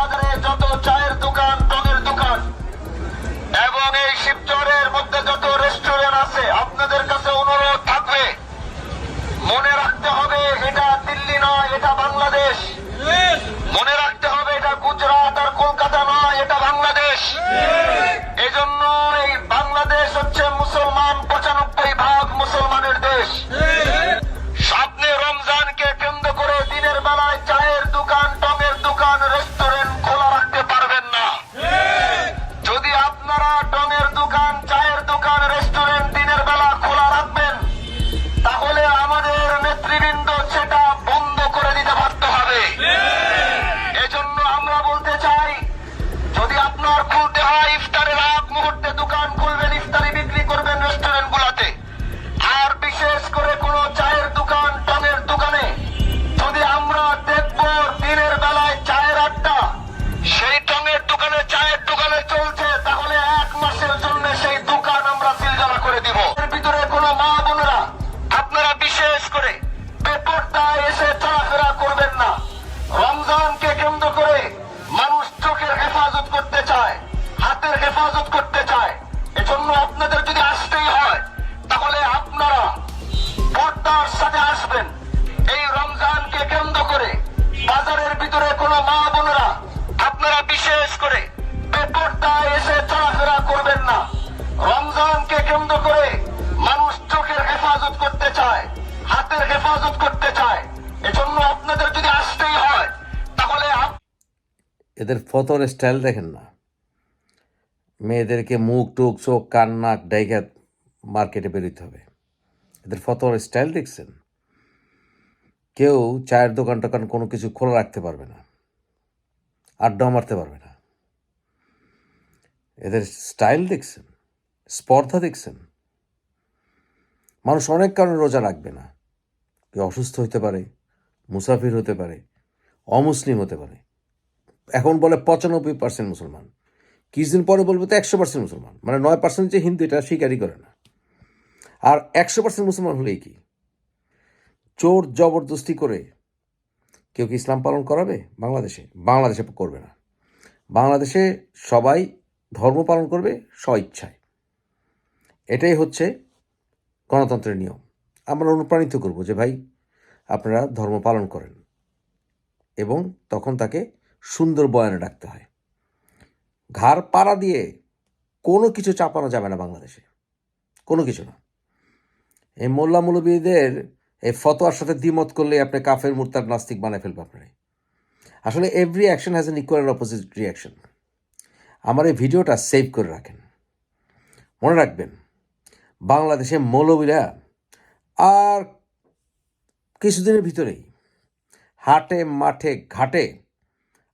বাজারে যত চায়ের দোকান টঙের দোকান এবং এই শিবচরের মধ্যে যত রেস্টুরেন্ট আছে আপনাদের কাছে অনুরোধ থাকবে। মনে রাখতে হবে এটা দিল্লি নয় এটা বাংলাদেশ। মনে রাখতে হবে এটা গুজরাট আর কলকাতা নয় এটা বাংলাদেশ। এজন্য এই বাংলাদেশ হচ্ছে ইফতারের আগ মুহূর্তে ভিতরে কোনো মা বোনেরা, আপনারা বিশেষ করে এসে চলাফেরা করবেন না। রমজানকে কেন্দ্র করে মানুষ চোখের হেফাজত করতে চায়, হাতের হেফাজত করতে চায়। এজন্য আপনাদের যদি আসতেই হয়, তাহলে এদের ফতোর স্টাইল দেখেন না। মেয়েদেরকে মুখ, টুক, চোখ, কান, নাক ডাইকা মার্কেটে বেরোতে হবে। এদের ফতোর স্টাইল দেখছেন? কেউ চায়ের দোকান টোকান কোনো কিছু খোলা রাখতে পারবে না। আড্ডা মারতে পারবে না। এদের স্টাইল দেখছেন, স্পর্ধা দেখছেন। মানুষ অনেক কারণে রোজা রাখবে না। কেউ অসুস্থ হতে পারে, মুসাফির হতে পারে, অমুসলিম হতে পারে। এখন বলে পঁচানব্বই পার্সেন্ট মুসলমান। কিছুদিন পরে বলবে তো একশো পার্সেন্ট মুসলমান। মানে নয় পার্সেন্ট যে হিন্দু, এটা স্বীকারই করে না। আর একশো পার্সেন্ট মুসলমান হলেই কি? চোর জবরদস্তি করে কেউ কি ইসলাম পালন করাবে? বাংলাদেশে। বাংলাদেশে করবে না। বাংলাদেশে সবাই ধর্ম পালন করবে স্ব ইচ্ছায় এটাই হচ্ছে গণতন্ত্রের নিয়ম। আমরা অনুপ্রাণিত করব যে, ভাই, আপনারা ধর্ম পালন করেন এবং তখন তাকে সুন্দর বয়ানে ডাকতে হয়। ঘাড় পাড়া দিয়ে কোনো কিছু চাপানো যাবে না বাংলাদেশে। কোনো কিছু না। এই মোল্লা মৌলবীদের এই ফতোয়ার সাথে দ্বিমত করলে আপনি কাফের মুরতার নাস্তিক বানায় ফেলবে আপনারে। আসলে every action has an equal opposite reaction আমার এই ভিডিওটা সেভ করে রাখেন। মনে রাখবেন, বাংলাদেশে মৌলবীরা আর কিছুদিনের ভিতরেই হাটে, মাঠে, ঘাটে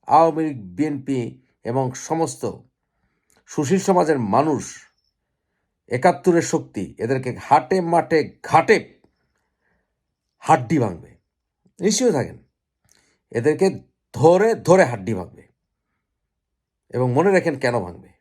আওয়ামী লীগ, বিএনপি এবং সমস্ত সুশীল সমাজের মানুষ, একাত্তরের শক্তি, এদেরকে হাটে, মাঠে, ঘাটে হাড্ডি ভাঙবে। নিশ্চয় থাকেন। এদেরকে ধরে ধরে হাড্ডি ভাঙবে। এবং মনে রাখেন কেন ভাঙবে।